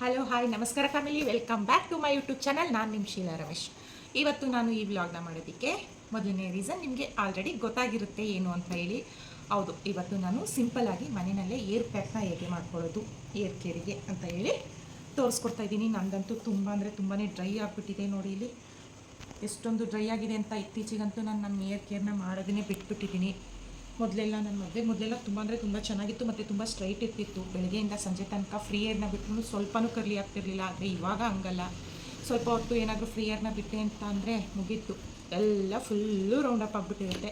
Hello hi ನಮಸ್ಕಾರ family welcome back to my YouTube channel ನಾನು ನಿಮ್ಮ ಶೀಲಾ ರಮೇಶ್. ಇವತ್ತು ನಾನು ಈ ವ್ಲಾಗ್ನ ಮಾಡೋದಕ್ಕೆ ಮೊದಲನೇ ರೀಸನ್ ನಿಮಗೆ ಆಲ್ರೆಡಿ ಗೊತ್ತಾಗಿರುತ್ತೆ ಏನು ಅಂತ ಹೇಳಿ. ಹೌದು, ಇವತ್ತು ನಾನು ಸಿಂಪಲ್ಲಾಗಿ ಮನೆಯಲ್ಲೇ ಏರ್ ಪ್ಯಾಕ್ನ ಹೇಗೆ ಮಾಡ್ಕೊಳ್ಳೋದು ಏರ್ ಕೇರಿಗೆ ಅಂತ ಹೇಳಿ ತೋರಿಸ್ಕೊಡ್ತಾ ಇದ್ದೀನಿ. ನಂದಂತೂ ತುಂಬ ಅಂದರೆ ತುಂಬಾ ಡ್ರೈ ಆಗಿಬಿಟ್ಟಿದೆ ನೋಡಿ ಇಲ್ಲಿ. ಎಷ್ಟೊಂದು ಡ್ರೈ ಆಗಿದೆ ಅಂತ ಇತ್ತೀಚೆಗಂತೂ ನಾನು ನನ್ನ ಏರ್ ಕೇರ್ನ ಮಾಡೋದನ್ನೇ ಬಿಟ್ಬಿಟ್ಟಿದ್ದೀನಿ. ಮೊದಲೆಲ್ಲ ನನ್ನ ಮದುವೆ, ಮೊದಲೆಲ್ಲ ತುಂಬ ಅಂದರೆ ತುಂಬ ಚೆನ್ನಾಗಿತ್ತು, ಮತ್ತು ತುಂಬ ಸ್ಟ್ರೈಟ್ ಇರ್ತಿತ್ತು. ಬೆಳಗ್ಗೆಯಿಂದ ಸಂಜೆ ತನಕ ಫ್ರೀ ಏರ್ನ ಬಿಟ್ಟರು ಸ್ವಲ್ಪನೂ ಕರ್ಲಿ ಆಗ್ತಿರಲಿಲ್ಲ, ಆದರೆ ಇವಾಗ ಹಂಗಲ್ಲ. ಸ್ವಲ್ಪ ಹೊತ್ತು ಏನಾದರೂ ಫ್ರೀ ಏರ್ನ ಬಿಟ್ಟೆ ಅಂತ ಅಂದರೆ ಮುಗೀತು. ಎಲ್ಲ ಫುಲ್ಲು ರೌಂಡ್ ಅಪ್ ಆಗಿಬಿಟ್ಟಿರುತ್ತೆ.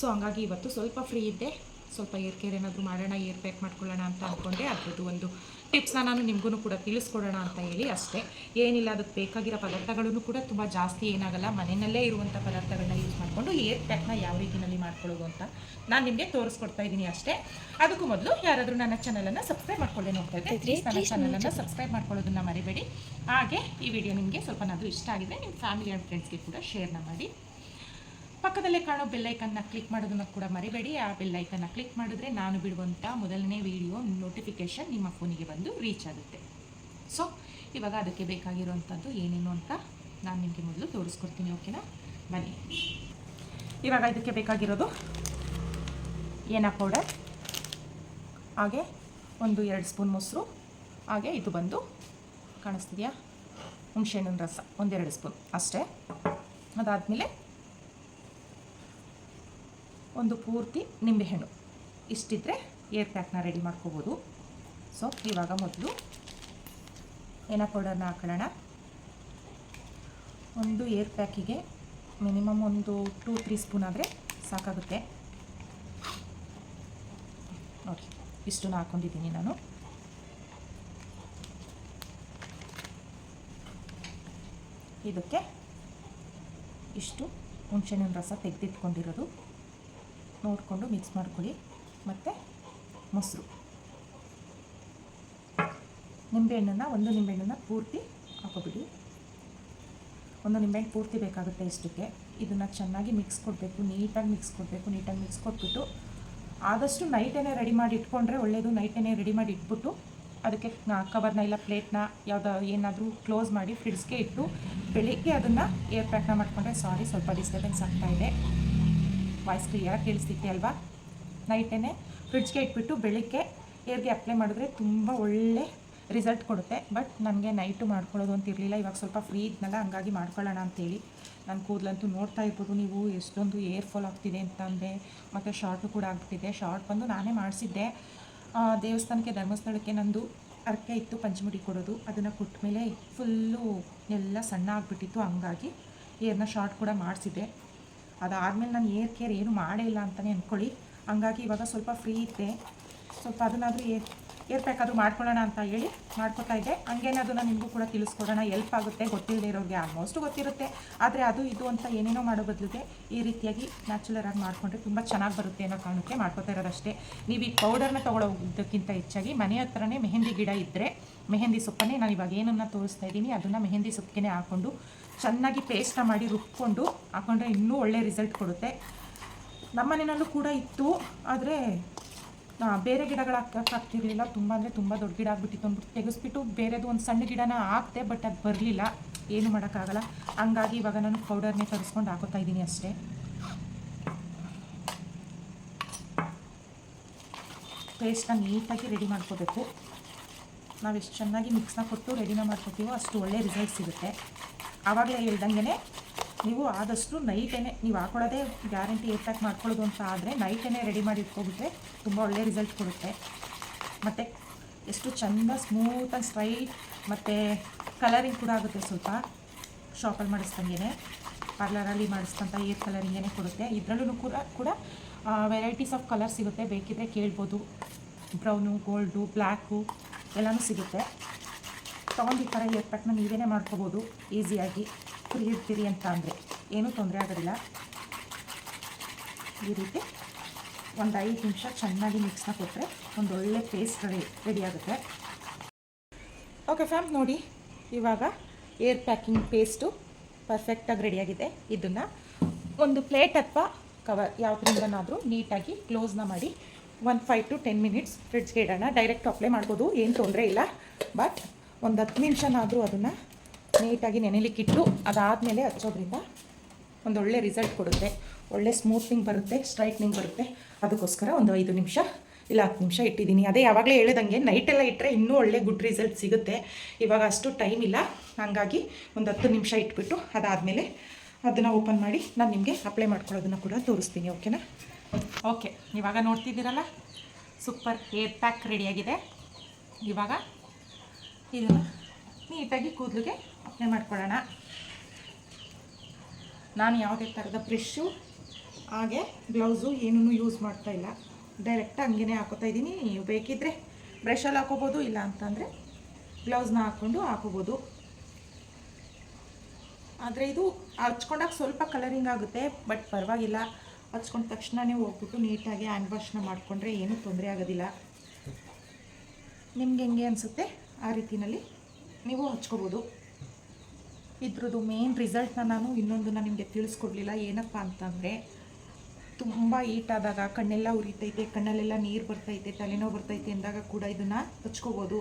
ಸೊ ಹಂಗಾಗಿ ಇವತ್ತು ಸ್ವಲ್ಪ ಫ್ರೀ ಇದ್ದೆ. ಸ್ವಲ್ಪ ಏರ್ ಕೇರ್ ಏನಾದರೂ ಮಾಡೋಣ, ಏರ್ ಪ್ಯಾಕ್ ಮಾಡ್ಕೊಳ್ಳೋಣ ಅಂತ ಅಂದ್ಕೊಂಡೆ ಅದ್ರದ್ದು ಒಂದು ಟಿಪ್ಸ್ನ ನಾನು ನಿಮಗೂ ಕೂಡ ತಿಳಿಸ್ಕೊಡೋಣ ಅಂತ ಹೇಳಿ ಅಷ್ಟೇ. ಏನಿಲ್ಲ ಅದಕ್ಕೆ ಬೇಕಾಗಿರೋ ಪದಾರ್ಥಗಳನ್ನು ಕೂಡ ತುಂಬ ಜಾಸ್ತಿ ಏನಾಗಲ್ಲ. ಮನೆಯಲ್ಲೇ ಇರುವಂಥ ಪದಾರ್ಥಗಳನ್ನ ಯೂಸ್ ಮಾಡಿಕೊಂಡು ಏರ್ ಪ್ಯಾಕ್ನ ಯಾವ ರೀತಿಯಲ್ಲಿ ಮಾಡ್ಕೊಳ್ಳೋದು ಅಂತ ನಾನು ನಿಮಗೆ ತೋರಿಸ್ಕೊಡ್ತಾ ಇದ್ದೀನಿ ಅಷ್ಟೇ. ಅದಕ್ಕೂ ಮೊದಲು ಯಾರಾದರೂ ನನ್ನ ಚಾನಲನ್ನು ಸಬ್ಸ್ಕ್ರೈಬ್ ಮಾಡ್ಕೊಳ್ಳಿ ನೋಡ್ತಾ ಇದ್ದೆ ಪ್ಲೀಸ್ ನನ್ನ ಚಾನಲನ್ನು ಸಬ್ಸ್ಕ್ರೈಬ್ ಮಾಡ್ಕೊಳ್ಳೋದನ್ನ ಮರಿಬೇಡಿ. ಹಾಗೆ ಈ ವಿಡಿಯೋ ನಿಮಗೆ ಸ್ವಲ್ಪನಾದರೂ ಇಷ್ಟ ಆಗಿದೆ ನಿಮ್ಮ ಫ್ಯಾಮಿಲಿ ಆ್ಯಂಡ್ ಫ್ರೆಂಡ್ಸ್ಗೆ ಕೂಡ ಶೇರ್ನ ಮಾಡಿ. ಪಕ್ಕದಲ್ಲೇ ಕಾಣೋ ಬೆಲ್ಲೈಕನ್ನ ಕ್ಲಿಕ್ ಮಾಡೋದನ್ನು ಕೂಡ ಮರಿಬೇಡಿ. ಆ ಬೆಲ್ಲೈಕನ್ನ ಕ್ಲಿಕ್ ಮಾಡಿದ್ರೆ ನಾನು ಬಿಡುವಂಥ ಮೊದಲನೇ ವಿಡಿಯೋ ನೋಟಿಫಿಕೇಷನ್ ನಿಮ್ಮ ಫೋನಿಗೆ ಬಂದು ರೀಚ್ ಆಗುತ್ತೆ. ಸೊ ಇವಾಗ ಅದಕ್ಕೆ ಬೇಕಾಗಿರುವಂಥದ್ದು ಏನೇನು ಅಂತ ನಾನು ನಿಮಗೆ ಮೊದಲು ತೋರಿಸ್ಕೊಡ್ತೀನಿ ಓಕೆನಾ ಬನ್ನಿ. ಇವಾಗ ಇದಕ್ಕೆ ಬೇಕಾಗಿರೋದು ಏನ ಪೌಡರ್ ಹಾಗೆ ಒಂದು ಎರಡು ಸ್ಪೂನ್ ಮೊಸರು. ಹಾಗೆ ಇದು ಬಂದು ಕಾಣಿಸ್ತಿದೆಯಾ? ಹುಣಸೆಹಣ್ಣಿನ ರಸ, ಒಂದೆರಡು ಸ್ಪೂನ್ ಅಷ್ಟೇ. ಅದಾದಮೇಲೆ ಒಂದು ಪೂರ್ತಿ ನಿಂಬೆಹಣ್ಣು ಇಷ್ಟಿದ್ರೆ ಏರ್ ಪ್ಯಾಕ್ನ ರೆಡಿ ಮಾಡ್ಕೋಬೋದು. ಸೊ ಇವಾಗ ಮೊದಲು ಏನ ಪೌಡರ್ನ ಹಾಕೊಳ್ಳೋಣ ಒಂದು ಏರ್ ಪ್ಯಾಕಿಗೆ ಮಿನಿಮಮ್ ಒಂದು ಟೂ ತ್ರೀ ಸ್ಪೂನ್ ಆದರೆ ಸಾಕಾಗುತ್ತೆ. ನೋಡಿ, ಇಷ್ಟನ್ನು ಹಾಕ್ಕೊಂಡಿದ್ದೀನಿ ನಾನು. ಇದಕ್ಕೆ ಇಷ್ಟು ಹುಣಸೆಹಣ್ಣಿನ ರಸ ತೆಗೆದಿಟ್ಕೊಂಡಿರೋದು. ನೋಡಿಕೊಂಡು ಮಿಕ್ಸ್ ಮಾಡ್ಕೊಳ್ಳಿ. ಮತ್ತು ಮೊಸರು. ನಿಂಬೆಹಣ್ಣನ್ನು ಒಂದು ನಿಂಬೆಹಣ್ಣನ್ನು ಪೂರ್ತಿ ಹಾಕೋಬಿಡಿ. ಒಂದು ನಿಂಬೆಹಣ್ಣು ಪೂರ್ತಿ ಬೇಕಾಗುತ್ತೆ ಇಷ್ಟಕ್ಕೆ. ಇದನ್ನು ಚೆನ್ನಾಗಿ ಮಿಕ್ಸ್ ಕೊಡಬೇಕು, ನೀಟಾಗಿ ಮಿಕ್ಸ್ ಕೊಡಬೇಕು, ನೀಟಾಗಿ ಮಿಕ್ಸ್ ಕೊಟ್ಬಿಟ್ಟು ಆದಷ್ಟು ನೈಟೇನೆ ರೆಡಿ ಮಾಡಿ ಇಟ್ಕೊಂಡ್ರೆ ಒಳ್ಳೆಯದು ನೈಟೇನೆ ರೆಡಿ ಮಾಡಿ ಇಟ್ಬಿಟ್ಟು ಅದಕ್ಕೆ ಕವರ್ನ ಇಲ್ಲ ಪ್ಲೇಟ್ನ ಯಾವುದೋ ಏನಾದರೂ ಕ್ಲೋಸ್ ಮಾಡಿ ಫ್ರಿಡ್ಜ್ಗೆ ಇಟ್ಟು ಬೆಳಿಗ್ಗೆ ಅದನ್ನು ಏರ್ ಪ್ಯಾಕ್ನ ಮಾಡಿಕೊಂಡ್ರೆ ಸಾರಿ ಸ್ವಲ್ಪ ಡಿಸ್ಟರ್ಬೆನ್ಸ್ ಆಗ್ತಾಯಿದೆ ವಾಯ್ಸ್ ಕ್ಲಿಯರಾಗಿ ಕೇಳಿಸ್ತಿತ್ತೆ ಅಲ್ವಾ? ನೈಟೇ ಫ್ರಿಡ್ಜ್ಗೆ ಇಟ್ಬಿಟ್ಟು ಬೆಳಿಗ್ಗೆ ಏರ್ಗೆ ಅಪ್ಲೈ ಮಾಡಿದ್ರೆ ತುಂಬ ಒಳ್ಳೆ ರಿಸಲ್ಟ್ ಕೊಡುತ್ತೆ. ಬಟ್ ನನಗೆ ನೈಟು ಮಾಡ್ಕೊಳ್ಳೋದು ಅಂತ ಇರಲಿಲ್ಲ. ಇವಾಗ ಸ್ವಲ್ಪ ಫ್ರೀ ಇದ್ನಲ್ಲ, ಹಂಗಾಗಿ ಮಾಡ್ಕೊಳ್ಳೋಣ ಅಂತೇಳಿ. ನನ್ನ ಕೂದಲಂತೂ ನೋಡ್ತಾ ಇರ್ಬೋದು ನೀವು, ಎಷ್ಟೊಂದು ಏರ್ ಫಾಲ್ ಆಗ್ತಿದೆ ಅಂತ ಅಂದೆ. ಮತ್ತು ಶಾರ್ಟು ಕೂಡ ಆಗ್ಬಿಟ್ಟಿದೆ. ಶಾರ್ಟ್ ಬಂದು ನಾನೇ ಮಾಡಿಸಿದ್ದೆ. ದೇವಸ್ಥಾನಕ್ಕೆ, ಧರ್ಮಸ್ಥಳಕ್ಕೆ ನಂದು ಅರ್ಕೆ ಇತ್ತು, ಪಂಚಮುಡಿ ಕೊಡೋದು. ಅದನ್ನು ಕೊಟ್ಟ ಮೇಲೆ ಫುಲ್ಲು ಎಲ್ಲ ಸಣ್ಣ ಆಗಿಬಿಟ್ಟಿತ್ತು. ಹಂಗಾಗಿ ಏರ್ನ ಶಾರ್ಟ್ ಕೂಡ ಮಾಡಿಸಿದ್ದೆ. ಅದಾದಮೇಲೆ ನಾನು ಏರ್ ಕೇರ್ ಏನು ಮಾಡೇ ಇಲ್ಲ ಅಂತಲೇ ಅಂದ್ಕೊಳ್ಳಿ ಹಂಗಾಗಿ ಇವಾಗ ಸ್ವಲ್ಪ ಫ್ರೀ ಇದ್ದೆ. ಸ್ವಲ್ಪ ಅದನ್ನಾದರೂ ಏರ್ ಏರ್ ಮಾಡ್ಕೊಳ್ಳೋಣ ಅಂತ ಹೇಳಿ ಮಾಡ್ಕೊತಾ ಇದ್ದೆ. ಹಂಗೇನೆ ನಾನು ನಿಮಗೂ ಕೂಡ ತಿಳಿಸ್ಕೊಡೋಣ. ಎಲ್ಪ್ ಆಗುತ್ತೆ ಗೊತ್ತಿಲ್ಲದೆ ಇರೋರಿಗೆ ಆಲ್ಮೋಸ್ಟ್ ಗೊತ್ತಿರುತ್ತೆ. ಆದರೆ ಅದು ಇದು ಅಂತ ಏನೇನೋ ಮಾಡೋ ಬದಲಿಗೆ ಈ ರೀತಿಯಾಗಿ ನ್ಯಾಚುರಲ್ ಆಗಿ ಮಾಡಿಕೊಂಡ್ರೆ ತುಂಬ ಚೆನ್ನಾಗಿ ಬರುತ್ತೆ ಅನ್ನೋ ಕಾರಣಕ್ಕೆ ಮಾಡ್ಕೊತಾ ಇರೋದಷ್ಟೇ. ನೀವು ಈ ಪೌಡರ್ನ ತೊಗೊಳೋದಕ್ಕಿಂತ ಹೆಚ್ಚಾಗಿ ಮನೆ ಹತ್ರನೇ ಮೆಹಂದಿ ಗಿಡ ಇದ್ದರೆ ಮೆಹಂದಿ ಸೊಪ್ಪನ್ನೇ ನಾನು ಇವಾಗ ಏನನ್ನು ತೋರಿಸ್ತಾ ಇದ್ದೀನಿ, ಅದನ್ನು ಮೆಹಂದಿ ಸೊಪ್ಪಿಗೆ ಹಾಕ್ಕೊಂಡು ಚೆನ್ನಾಗಿ ಪೇಸ್ಟ್ ಮಾಡಿ ರುಬ್ಕೊಂಡು ಹಾಕೊಂಡ್ರೆ ಇನ್ನೂ ಒಳ್ಳೆ ರಿಸಲ್ಟ್ ಕೊಡುತ್ತೆ. ನಮ್ಮ ಮನೆಯಲ್ಲೂ ಕೂಡ ಇತ್ತು, ಆದರೆ ಬೇರೆ ಗಿಡಗಳು ಹಾಕೋಕ್ಕಾಗ್ತಿರ್ಲಿಲ್ಲ ತುಂಬ ಅಂದರೆ ತುಂಬ ದೊಡ್ಡ ಗಿಡ ಆಗಿಬಿಟ್ಟಿತ್ತು. ಅಂದ್ಬಿಟ್ಟು ತೆಗೆಸ್ಬಿಟ್ಟು ಬೇರೆದು ಒಂದು ಸಣ್ಣ ಗಿಡನ ಹಾಕ್ತೆ ಬಟ್ ಅದು ಬರಲಿಲ್ಲ. ಏನು ಮಾಡೋಕ್ಕಾಗಲ್ಲ. ಹಂಗಾಗಿ ಇವಾಗ ನಾನು ಪೌಡರ್ನೇ ತರಿಸ್ಕೊಂಡು ಹಾಕೋತಾ ಇದ್ದೀನಿ ಅಷ್ಟೇ. ಪೇಸ್ಟ್ನ ನೀಟಾಗಿ ರೆಡಿ ಮಾಡ್ಕೋಬೇಕು. ನಾವು ಎಷ್ಟು ಚೆನ್ನಾಗಿ ಮಿಕ್ಸ್ನ ಕೊಟ್ಟು ರೆಡಿನ ಮಾಡ್ಕೋತೀವೋ ಅಷ್ಟು ಒಳ್ಳೆ ರಿಸಲ್ಟ್ ಸಿಗುತ್ತೆ. ಆವಾಗಲೇ ಹೇಳ್ದಂಗೆ ನೀವು ಆದಷ್ಟು ನೈಟೇ ನೀವು ಹಾಕೊಳ್ಳೋದೇ ಗ್ಯಾರಂಟಿ ಪ್ಯಾಕ್ ಮಾಡ್ಕೊಳ್ಳೋದು ಅಂತ ಆದರೆ ನೈಟೇ ರೆಡಿ ಮಾಡಿ ಇಟ್ಕೊಬಿಟ್ರೆ ತುಂಬ ಒಳ್ಳೆ ರಿಸಲ್ಟ್ ಕೊಡುತ್ತೆ. ಮತ್ತು ಎಷ್ಟು ಚೆಂದ ಸ್ಮೂತಾಗಿ ಸ್ಟ್ರೈಟ್ ಮತ್ತು ಕಲರಿಂಗ್ ಕೂಡ ಆಗುತ್ತೆ ಸ್ವಲ್ಪ. ಶಾಪಲ್ಲಿ ಮಾಡಿಸ್ದಂಗೆ ಪಾರ್ಲರಲ್ಲಿ ಮಾಡಿಸ್ತಂಥ ಏರ್ ಕಲರಿಂಗೇ ಕೊಡುತ್ತೆ. ಇದರಲ್ಲೂ ಕೂಡ ಕೂಡ ವೆರೈಟೀಸ್ ಆಫ್ ಕಲರ್ ಸಿಗುತ್ತೆ. ಬೇಕಿದ್ರೆ ಕೇಳ್ಬೋದು. ಬ್ರೌನು, ಗೋಲ್ಡು, ಬ್ಲ್ಯಾಕು ಎಲ್ಲನೂ ಸಿಗುತ್ತೆ. ತೊಗೊಂಡು ಈ ಥರ ಏರ್ ಪ್ಯಾಕ್ನ ನೀವೇ ಮಾಡ್ಕೋಬೋದು, ಈಸಿಯಾಗಿ ಫ್ರೀ ಇರ್ತೀರಿ ಅಂತ ಅಂದರೆ ಏನೂ ತೊಂದರೆ ಆಗೋದಿಲ್ಲ. ಈ ರೀತಿ ಒಂದು ಐದು ನಿಮಿಷ ಚೆನ್ನಾಗಿ ಮಿಕ್ಸ್ನ ಕೊಟ್ಟರೆ ಒಂದು ಒಳ್ಳೆ ಪೇಸ್ಟ್ ರೆಡಿ ರೆಡಿ ಆಗುತ್ತೆ. ಓಕೆ ಫ್ಯಾಮ್ ನೋಡಿ, ಇವಾಗ ಏರ್ ಪ್ಯಾಕಿಂಗ್ ಪೇಸ್ಟು ಪರ್ಫೆಕ್ಟಾಗಿ ರೆಡಿಯಾಗಿದೆ ಇದನ್ನು ಒಂದು ಪ್ಲೇಟ್ ಅಥವಾ ಕವರ್ ಯಾವುದ್ರಿಂದನಾದರೂ ನೀಟಾಗಿ ಕ್ಲೋಸ್ನ ಮಾಡಿ ಒಂದು ಫೈವ್ ಟು ಟೆನ್ ಮಿನಿಟ್ಸ್ ಫ್ರಿಡ್ಜ್ಗೆ ಇಡೋಣ. ಡೈರೆಕ್ಟ್ ಅಪ್ಲೈ ಮಾಡ್ಬೋದು, ಏನು ತೊಂದರೆ ಇಲ್ಲ. ಬಟ್ ಒಂದು ಹತ್ತು ನಿಮಿಷನಾದರೂ ಅದನ್ನು ನೀಟಾಗಿ ನೆನೆಲಿಕ್ಕಿಟ್ಟು ಅದಾದಮೇಲೆ ಹಚ್ಚೋದ್ರಿಂದ ಒಂದು ಒಳ್ಳೆ ರಿಸಲ್ಟ್ ಕೊಡುತ್ತೆ. ಒಳ್ಳೆ ಸ್ಮೂತ್ನಿಂಗ್ ಬರುತ್ತೆ ಸ್ಟ್ರೈಟ್ನಿಂಗ್ ಬರುತ್ತೆ. ಅದಕ್ಕೋಸ್ಕರ ಒಂದು ಐದು ನಿಮಿಷ ಇಲ್ಲ ಹತ್ತು ನಿಮಿಷ ಇಟ್ಟಿದ್ದೀನಿ. ಅದೇ ಯಾವಾಗಲೇ ಹೇಳಿದಂಗೆ ನೈಟೆಲ್ಲ ಇಟ್ಟರೆ ಇನ್ನೂ ಒಳ್ಳೆ ಗುಡ್ ರಿಸಲ್ಟ್ ಸಿಗುತ್ತೆ. ಇವಾಗ ಅಷ್ಟು ಟೈಮ್ ಇಲ್ಲ. ಹಾಗಾಗಿ ಒಂದು ಹತ್ತು ನಿಮಿಷ ಇಟ್ಬಿಟ್ಟು ಅದಾದಮೇಲೆ ಅದನ್ನು ಓಪನ್ ಮಾಡಿ ನಾನು ನಿಮಗೆ ಅಪ್ಲೈ ಮಾಡ್ಕೊಳ್ಳೋದನ್ನು ಕೂಡ ತೋರಿಸ್ತೀನಿ ಓಕೆನಾ ಓಕೆ ಇವಾಗ ನೋಡ್ತಿದ್ದೀರಲ್ಲ? ಸೂಪರ್ ಹೇರ್ ಪ್ಯಾಕ್ ರೆಡಿಯಾಗಿದೆ ಇವಾಗ ಇದನ್ನು ನೀಟಾಗಿ ಕೂದಲಿಗೆ ಅಪ್ಲೈ ಮಾಡ್ಕೊಳ್ಳೋಣ. ನಾನು ಯಾವುದೇ ಥರದ ಬ್ರಷ್ಷು ಹಾಗೆ ಗ್ಲೌಸು ಏನೂ ಯೂಸ್ ಮಾಡ್ತಾ ಇಲ್ಲ. ಡೈರೆಕ್ಟ್ ಹಂಗೇ ಹಾಕೋತಾ ಇದ್ದೀನಿ. ನೀವು ಬೇಕಿದ್ದರೆ ಬ್ರಷಲ್ಲಿ ಹಾಕೋಬೋದು, ಇಲ್ಲ ಅಂತಂದರೆ ಗ್ಲೌಸ್ನ ಹಾಕ್ಕೊಂಡು ಹಾಕೋಬೋದು. ಆದರೆ ಇದು ಹಚ್ಕೊಂಡಾಗ ಸ್ವಲ್ಪ ಕಲರಿಂಗ್ ಆಗುತ್ತೆ ಬಟ್ ಪರವಾಗಿಲ್ಲ. ಹಚ್ಕೊಂಡ ತಕ್ಷಣನೇ ಹೋಗ್ಬಿಟ್ಟು ನೀಟಾಗಿ ಹ್ಯಾಂಡ್ ವಾಶ್ನ ಮಾಡಿಕೊಂಡ್ರೆ ಏನೂ ತೊಂದರೆ ಆಗೋದಿಲ್ಲ. ನಿಮ್ಗೆ ಹೆಂಗೆ ಅನಿಸುತ್ತೆ? ಆ ರೀತಿಯಲ್ಲಿ ನೀವು ಹಚ್ಕೋಬೋದು. ಇದ್ರದ್ದು ಮೇನ್ ರಿಸಲ್ಟ್ನ ನಾನು ಇನ್ನೊಂದನ್ನು ನಿಮಗೆ ತಿಳಿಸ್ಕೊಡ್ಲಿಲ್ಲ. ಏನಪ್ಪ ಅಂತಂದರೆ, ತುಂಬ ಈಟ್ ಆದಾಗ ಕಣ್ಣೆಲ್ಲ ಉರಿತೈತೆ, ಕಣ್ಣಲ್ಲೆಲ್ಲ ನೀರು ಬರ್ತೈತೆ, ತಲೆನೋವು ಬರ್ತೈತೆ ಅಂದಾಗ ಕೂಡ ಇದನ್ನು ಹಚ್ಕೋಬೋದು.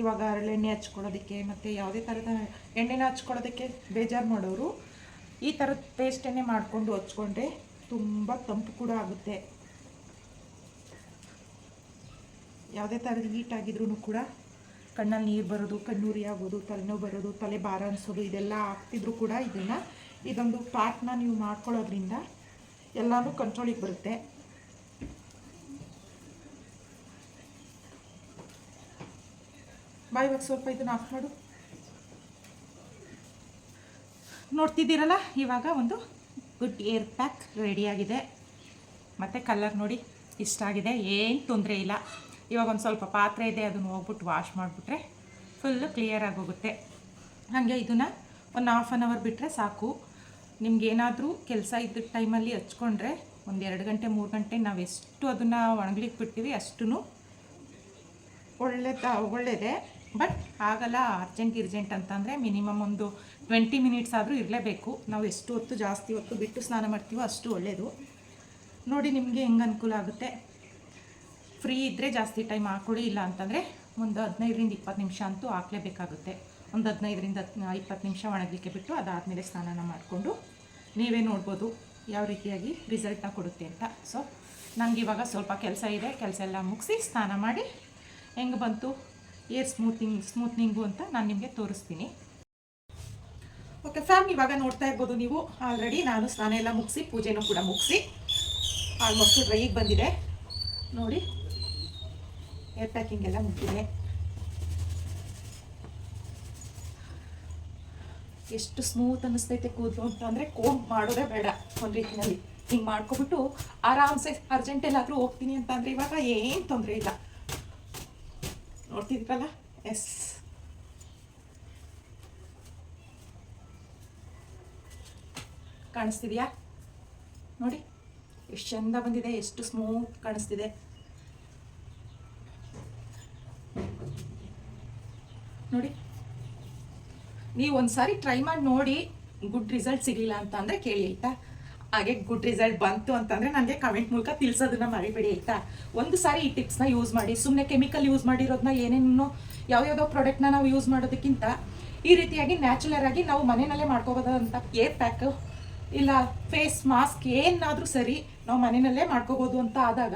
ಇವಾಗ ಹರಳೆಣ್ಣೆ ಹಚ್ಕೊಳ್ಳೋದಕ್ಕೆ ಮತ್ತು ಯಾವುದೇ ಥರದ ಎಣ್ಣೆನ ಹಚ್ಕೊಳ್ಳೋದಕ್ಕೆ ಬೇಜಾರು ಮಾಡೋರು, ಈ ಥರದ ಪೇಸ್ಟನ್ನೇ ಮಾಡಿಕೊಂಡು ಹಚ್ಕೊಂಡ್ರೆ ತುಂಬ ತಂಪು ಕೂಡ ಆಗುತ್ತೆ. ಯಾವುದೇ ಥರದ ಹೀಟ್ ಆಗಿದ್ರೂ ಕೂಡ ಕಣ್ಣಲ್ಲಿ ನೀರು ಬರೋದು, ಕಣ್ಣೂರಿ ಆಗೋದು, ತಲೆನೋವು ಬರೋದು, ತಲೆ ಭಾರ ಅನಿಸೋದು, ಇದೆಲ್ಲ ಆಗ್ತಿದ್ರು ಕೂಡ ಇದನ್ನು ಇದೊಂದು ಪ್ಯಾಕ್ನ ನೀವು ಮಾಡ್ಕೊಳ್ಳೋದ್ರಿಂದ ಎಲ್ಲನೂ ಕಂಟ್ರೋಲಿಗೆ ಬರುತ್ತೆ. ಬಾಯ್, ಇವಾಗ ಸ್ವಲ್ಪ ಇದನ್ನು ಆಫ್ ಮಾಡು. ನೋಡ್ತಿದ್ದೀರಲ್ಲ, ಇವಾಗ ಒಂದು ಗುಡ್ ಏರ್ ಪ್ಯಾಕ್ ರೆಡಿಯಾಗಿದೆ ಮತ್ತು ಕಲರ್ ನೋಡಿ, ಇಷ್ಟ ಆಗಿದೆ, ಏನು ತೊಂದರೆ ಇಲ್ಲ. ಇವಾಗ ಒಂದು ಸ್ವಲ್ಪ ಪಾತ್ರೆ ಇದೆ, ಅದನ್ನು ಹೋಗ್ಬಿಟ್ಟು ವಾಶ್ ಮಾಡಿಬಿಟ್ರೆ ಫುಲ್ಲು ಕ್ಲಿಯರಾಗಿ ಹೋಗುತ್ತೆ. ಹಾಗೆ ಇದನ್ನು ಒಂದು ಹಾಫ್ ಆನ್ ಅವರ್ ಬಿಟ್ಟರೆ ಸಾಕು. ನಿಮ್ಗೇನಾದರೂ ಕೆಲಸ ಇದ್ದ ಟೈಮಲ್ಲಿ ಹಚ್ಕೊಂಡ್ರೆ ಒಂದು ಎರಡು ಗಂಟೆ, ಮೂರು ಗಂಟೆ ನಾವು ಎಷ್ಟು ಅದನ್ನು ಒಣಗ್ಲಿಕ್ಕೆ ಬಿಡ್ತೀವಿ ಅಷ್ಟೂ ಒಳ್ಳೆದ ಒಳ್ಳೆಯದೇ ಬಟ್ ಆಗಲ್ಲ ಅರ್ಜೆಂಟ್ ಇರ್ಜೆಂಟ್ ಅಂತಂದರೆ ಮಿನಿಮಮ್ ಒಂದು ಟ್ವೆಂಟಿ ಮಿನಿಟ್ಸ್ ಆದರೂ ಇರಲೇಬೇಕು. ನಾವು ಎಷ್ಟು ಹೊತ್ತು ಜಾಸ್ತಿ ಹೊತ್ತು ಬಿಟ್ಟು ಸ್ನಾನ ಮಾಡ್ತೀವೋ ಅಷ್ಟು ಒಳ್ಳೆಯದು ನೋಡಿ ನಿಮಗೆ ಹೆಂಗೆ ಅನುಕೂಲ ಆಗುತ್ತೆ. ಫ್ರೀ ಇದ್ದರೆ ಜಾಸ್ತಿ ಟೈಮ್ ಹಾಕೊಳ್ಳಿ, ಇಲ್ಲ ಅಂತಂದರೆ ಒಂದು ಹದಿನೈದರಿಂದ ಇಪ್ಪತ್ತು ನಿಮಿಷ ಅಂತೂ ಹಾಕ್ಲೇಬೇಕಾಗುತ್ತೆ. ಒಂದು ಹದಿನೈದರಿಂದ ಇಪ್ಪತ್ತು ನಿಮಿಷ ಒಣಗಲಿಕ್ಕೆ ಬಿಟ್ಟು ಅದಾದಮೇಲೆ ಸ್ನಾನ ಮಾಡಿಕೊಂಡು ನೀವೇ ನೋಡ್ಬೋದು ಯಾವ ರೀತಿಯಾಗಿ ರಿಸಲ್ಟ್ನ ಕೊಡುತ್ತೆ ಅಂತ. ಸೊ ನನಗೆ ಇವಾಗ ಸ್ವಲ್ಪ ಕೆಲಸ ಇದೆ, ಕೆಲಸ ಎಲ್ಲ ಮುಗಿಸಿ ಸ್ನಾನ ಮಾಡಿ ಹೆಂಗೆ ಬಂತು, ಏರ್ ಸ್ಮೂತ್ನಿಂಗ್ ಸ್ಮೂತ್ನಿಂಗು ಅಂತ ನಾನು ನಿಮಗೆ ತೋರಿಸ್ತೀನಿ. ಓಕೆ ಫ್ಯಾಮ್ ಇವಾಗ ನೋಡ್ತಾ ಇರ್ಬೋದು ನೀವು. ಆಲ್ರೆಡಿ ನಾನು ಸ್ನಾನ ಎಲ್ಲ ಮುಗಿಸಿ, ಪೂಜೆನೂ ಕೂಡ ಮುಗಿಸಿ. ಆಲ್ಮೋಸ್ಟ್ ಡ್ರೈಗೆ ಬಂದಿದೆ. ನೋಡಿ. ಏರ್ ಪ್ಯಾಕಿಂಗ್ ಎಲ್ಲ ಮುಗಿದಿದೆ ಎಷ್ಟು ಸ್ಮೂತ್ ಅನ್ನಿಸ್ತೈತೆ ಕೂದಲು ಅಂತ ಅಂದರೆ ಕೋಂಬ್ ಮಾಡೋದೇ ಬೇಡ ಒಂದು ರೀತಿಯಲ್ಲಿ. ಹಿಂಗೆ ಮಾಡ್ಕೊಬಿಟ್ಟು ಆರಾಮ್ಸೆ ಅರ್ಜೆಂಟ್ ಎಲ್ಲಾದರೂ ಹೋಗ್ತೀನಿ ಅಂತ ಅಂದರೆ ಇವಾಗ ಏನು ತೊಂದರೆ ಇಲ್ಲ. ನೋಡ್ತಿದ್ರಲ್ಲ ಎಸ್ ಕಾಣಿಸ್ತಿದ್ಯಾ? ನೋಡಿ, ಎಷ್ಟು ಚಂದ ಬಂದಿದೆ, ಎಷ್ಟು ಸ್ಮೂತ್ ಕಾಣಿಸ್ತಿದೆ. ನೋಡಿ. ನೀವು ಒಂದ್ಸಾರಿ ಟ್ರೈ ಮಾಡಿ ನೋಡಿ ಗುಡ್ ರಿಸಲ್ಟ್ ಸಿಗಲಿಲ್ಲ ಅಂತ ಅಂದರೆ ಕೇಳಿ, ಆಯ್ತಾ? ಹಾಗೆ ಗುಡ್ ರಿಸಲ್ಟ್ ಬಂತು ಅಂತಂದರೆ ನನಗೆ ಕಮೆಂಟ್ ಮೂಲಕ ತಿಳಿಸೋದನ್ನ ಮರಿಬೇಡಿ, ಆಯ್ತಾ? ಒಂದು ಸಾರಿ ಈ ಟಿಪ್ಸ್ನ ಯೂಸ್ ಮಾಡಿ ಸುಮ್ಮನೆ ಕೆಮಿಕಲ್ ಯೂಸ್ ಮಾಡಿರೋದನ್ನ ಏನೇನೋ ಯಾವ್ಯಾವುದೋ ಪ್ರಾಡಕ್ಟ್ನ ನಾವು ಯೂಸ್ ಮಾಡೋದಕ್ಕಿಂತ ಈ ರೀತಿಯಾಗಿ ನ್ಯಾಚುರಲ್ ಆಗಿ ನಾವು ಮನೆಯಲ್ಲೇ ಮಾಡ್ಕೋಬೋದಂತ. ಏರ್ ಪ್ಯಾಕ್ ಇಲ್ಲ ಫೇಸ್ ಮಾಸ್ಕ್ ಏನಾದರೂ ಸರಿ ನಾವು ಮನೆಯಲ್ಲೇ ಮಾಡ್ಕೋಬೋದು ಅಂತ ಆದಾಗ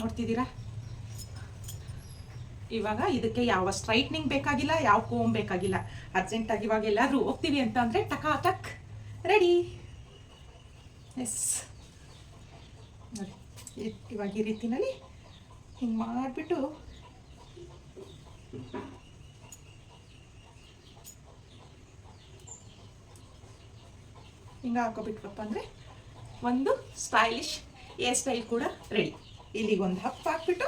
ನೋಡ್ತಿದ್ದೀರಾ? ಇವಾಗ ಇದಕ್ಕೆ ಯಾವ ಸ್ಟ್ರೈಟ್ನಿಂಗ್ ಬೇಕಾಗಿಲ್ಲ, ಯಾವ ಕೋಮ್ ಬೇಕಾಗಿಲ್ಲ. ಅರ್ಜೆಂಟಾಗಿ ಇವಾಗ ಎಲ್ಲಾದರೂ ಹೋಗ್ತೀವಿ ಅಂತ ಟಕಾ ಟಕ್ ರೆಡಿ ಎಸ್ ನೋಡಿ ಇವಾಗ ಈ ರೀತಿನಲ್ಲಿ ಹಿಂಗೆ ಮಾಡಿಬಿಟ್ಟು ಹಿಂಗೆ ಹಾಕೋಬಿಟ್ವಪ್ಪ ಅಂದರೆ ಒಂದು ಸ್ಟೈಲಿಶ್ ಹೇರ್ ಸ್ಟೈಲ್ ಕೂಡ ರೆಡಿ ಇಲ್ಲಿಗೊಂದು ಹಪ್ ಹಾಕ್ಬಿಟ್ಟು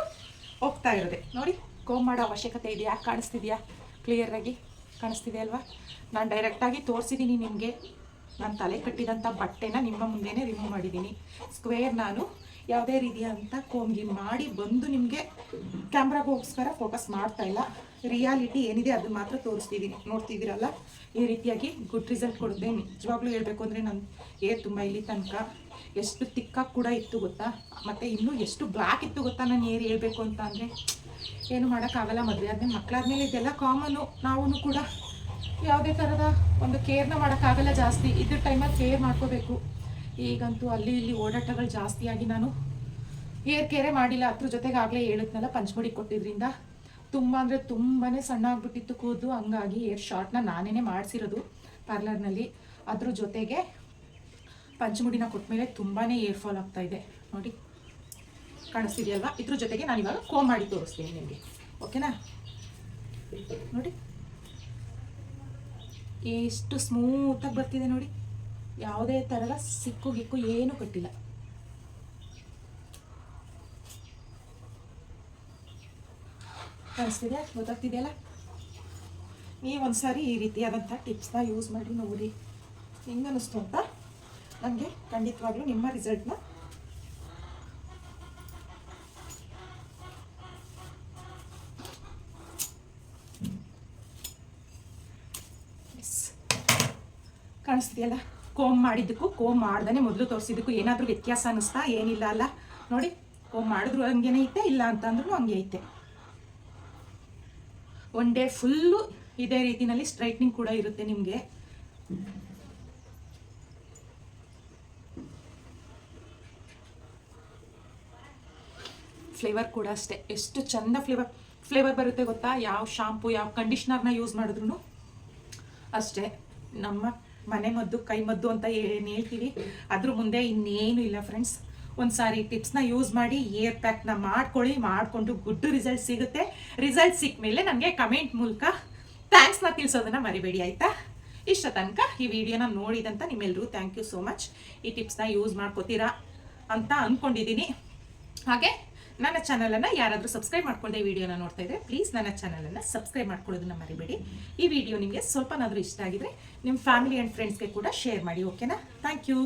ಹೋಗ್ತಾ ಇರೋದೆ. ನೋಡಿ. ಕೋಮ್ ಮಾಡೋ ಅವಶ್ಯಕತೆ ಇದೆಯಾ? ಕಾಣಿಸ್ತಿದೆಯಾ? ಕ್ಲಿಯರಾಗಿ ಕಾಣಿಸ್ತಿದೆ ಅಲ್ವಾ? ನಾನು ಡೈರೆಕ್ಟಾಗಿ ತೋರಿಸಿದ್ದೀನಿ ನಿಮಗೆ. ನಾನು ತಲೆ ಕಟ್ಟಿದಂಥ ಬಟ್ಟೆನ ನಿಮ್ಮ ಮುಂದೆನೇ ರಿಮೂವ್ ಮಾಡಿದ್ದೀನಿ ಸ್ಕ್ವೇರ್ ನಾನು ಯಾವುದೇ ರೀತಿಯಾದಂಥ ಕೋಮ್ಗಿ ಮಾಡಿ ಬಂದು ನಿಮಗೆ ಕ್ಯಾಮ್ರಾಗೋಸ್ಕರ ಫೋಕಸ್ ಮಾಡ್ತಾ ಇಲ್ಲ. ರಿಯಾಲಿಟಿ ಏನಿದೆ ಅದು ಮಾತ್ರ ತೋರಿಸ್ತಿದ್ದೀನಿ ನೋಡ್ತಿದ್ದೀರಲ್ಲ? ಈ ರೀತಿಯಾಗಿ ಗುಡ್ ರಿಸಲ್ಟ್ ಕೊಡುತ್ತೆ. ನಿಜವಾಗ್ಲೂ ಹೇಳಬೇಕು ಅಂದರೆ ನನ್ನ ಏರ್ ತುಂಬ ಇಲ್ಲಿ ತನಕ. ಎಷ್ಟು ತಿಕ್ಕಾಗಿ ಕೂಡ ಇತ್ತು ಗೊತ್ತಾ? ಮತ್ತು ಇನ್ನೂ ಎಷ್ಟು ಬ್ಲ್ಯಾಕ್ ಇತ್ತು ಗೊತ್ತಾ ನಾನು ಏರ್ ಹೇಳಬೇಕು ಅಂತ ಅಂದರೆ? ಏನು ಮಾಡೋಕ್ಕಾಗಲ್ಲ, ಮದುವೆ ಆದ್ಮೇಲೆ ಮಕ್ಕಳಾದ್ಮೇಲೆ ಇದೆಲ್ಲ ಕಾಮನ್ನು ನಾವು ಕೂಡ ಯಾವುದೇ ಥರದ ಒಂದು ಕೇರ್ನ ಮಾಡೋಕ್ಕಾಗಲ್ಲ ಜಾಸ್ತಿ. ಇದ್ರ ಟೈಮಲ್ಲಿ ಕೇರ್ ಮಾಡ್ಕೋಬೇಕು. ಈಗಂತೂ ಅಲ್ಲಿ ಇಲ್ಲಿ ಓಡಾಟಗಳು ಜಾಸ್ತಿಯಾಗಿ ನಾನು ಏರ್ ಕೇರೆ ಮಾಡಿಲ್ಲ. ಅದ್ರ ಜೊತೆಗೆ ಆಗಲೇ ಹೇಳಿದ್ನಲ್ಲ, ಪಂಚಮುಡಿ ಕೊಟ್ಟಿದ್ರಿಂದ. ತುಂಬ ಅಂದರೆ ತುಂಬಾ ಸಣ್ಣ ಆಗಿಬಿಟ್ಟಿತ್ತು ಕೂದಲು. ಹಂಗಾಗಿ ಏರ್ ಶಾರ್ಟ್ನ ನಾನೇ ಮಾಡಿಸಿರೋದು ಪಾರ್ಲರ್ನಲ್ಲಿ ಅದ್ರ ಜೊತೆಗೆ ಪಂಚಮುಡಿನ ಕೊಟ್ಮೇಲೆ ತುಂಬಾ ಏರ್ ಫಾಲ್ ಆಗ್ತಾ ಇದೆ. ನೋಡಿ. ಕಾಣಿಸ್ತಿದೆಯಲ್ವಾ? ಇದ್ರ ಜೊತೆಗೆ ನಾನು ಇವಾಗ ಕೋಮ್ ಮಾಡಿ ತೋರಿಸ್ತೀನಿ ನಿಮಗೆ. ಓಕೆನಾ ನೋಡಿ. ಎಷ್ಟು ಸ್ಮೂತಾಗಿ ಬರ್ತಿದೆ ನೋಡಿ. ಯಾವುದೇ ಥರದ ಸಿಕ್ಕು ಗಿಕ್ಕು ಏನೂ ಕಟ್ಟಿಲ್ಲ. ಕಾಣಿಸ್ತಿದೆ? ಗೊತ್ತಾಗ್ತಿದೆಯಲ್ಲ? ನೀವು ಒಂದ್ಸಾರಿ ಈ ರೀತಿಯಾದಂಥ ಟಿಪ್ಸ್ನ ಯೂಸ್ ಮಾಡಿ ನೋಡಿ. ಹೆಂಗೆ ಅನ್ನಿಸ್ತು ಅಂತ? ನನಗೆ ಖಂಡಿತವಾಗ್ಲೂ ನಿಮ್ಮ ರಿಸಲ್ಟ್ನ ಕಾಣಿಸ್ತಿದೆಯಲ್ಲ? ಕೋಮ್ ಮಾಡಿದ್ದಕ್ಕೂ ಕೋಮ್ ಮಾಡ್ದೇ ಮೊದಲು ತೋರಿಸಿದ್ದಕ್ಕೂ ಏನಾದರೂ ವ್ಯತ್ಯಾಸ ಅನ್ನಿಸ್ತಾ ಏನಿಲ್ಲ ಅಲ್ಲ? ನೋಡಿ, ಕೋಮ್ ಮಾಡಿದ್ರು ಹಂಗೇನೆ ಐತೆ, ಇಲ್ಲ ಅಂತಂದ್ರೂ ಹಂಗೆ ಐತೆ. ಒನ್ ಡೇ ಫುಲ್ಲು ಇದೇ ರೀತಿನಲ್ಲಿ ಸ್ಟ್ರೈಟ್ನಿಂಗ್ ಕೂಡ ಇರುತ್ತೆ ನಿಮಗೆ. ಫ್ಲೇವರ್ ಕೂಡ ಅಷ್ಟೇ. ಎಷ್ಟು ಚಂದ ಫ್ಲೇವರ್ ಫ್ಲೇವರ್ ಬರುತ್ತೆ ಗೊತ್ತಾ? ಯಾವ ಶಾಂಪು ಯಾವ ಕಂಡೀಷ್ನರ್ನ ಯೂಸ್ ಮಾಡಿದ್ರು ಅಷ್ಟೇ. ನಮ್ಮ ಮನೆ ಮದ್ದು, ಕೈ ಮದ್ದು ಅಂತ ಏನು ಹೇಳ್ತೀವಿ. ಅದ್ರ ಮುಂದೆ ಇನ್ನೇನು ಇಲ್ಲ ಫ್ರೆಂಡ್ಸ್ ಒಂದು ಸಾರಿ ಟಿಪ್ಸ್ನ ಯೂಸ್ ಮಾಡಿ ಏರ್ ಪ್ಯಾಕ್ನ ಮಾಡ್ಕೊಳ್ಳಿ, ಮಾಡಿಕೊಂಡು ಗುಡ್ ರಿಸಲ್ಟ್ ಸಿಗುತ್ತೆ. ರಿಸಲ್ಟ್ ಸಿಕ್ಕ ಮೇಲೆ ನನಗೆ ಕಮೆಂಟ್ ಮೂಲಕ ಥ್ಯಾಂಕ್ಸ್ನ ತಿಳಿಸೋದನ್ನ ಮರಿಬೇಡಿ, ಆಯಿತಾ? ಇಷ್ಟ ತನಕ ಈ ವಿಡಿಯೋನ ನೋಡಿದಂತ ನಿಮ್ಮೆಲ್ಲರೂ ಥ್ಯಾಂಕ್ ಯು ಸೋ ಮಚ್ ಈ ಟಿಪ್ಸ್ನ ಯೂಸ್ ಮಾಡ್ಕೋತೀರಾ ಅಂತ ಅಂದ್ಕೊಂಡಿದ್ದೀನಿ ಹಾಗೆ ನನ್ನ ಚಾನಲನ್ನು ಯಾರಾದರೂ ಸಬ್ಸ್ಕ್ರೈಬ್ ಮಾಡ್ಕೊಳ್ಳದೆ ಈ ವಿಡಿಯೋನ ನೋಡ್ತಾ ಇದ್ರೆ ಪ್ಲೀಸ್ ನನ್ನ ಚಾನಲನ್ನು ಸಬ್ಸ್ಕ್ರೈಬ್ ಮಾಡ್ಕೊಳ್ಳೋದನ್ನ ಮರಿಬೇಡಿ. ಈ ವಿಡಿಯೋ ನಿಮಗೆ ಸ್ವಲ್ಪನಾದರೂ ಇಷ್ಟ ಆಗಿದ್ರೆ ನಿಮ್ಮ ಫ್ಯಾಮಿಲಿ ಆ್ಯಂಡ್ ಫ್ರೆಂಡ್ಸ್ಗೆ ಕೂಡ ಶೇರ್ ಮಾಡಿ ಓಕೆನಾ ಥ್ಯಾಂಕ್ ಯು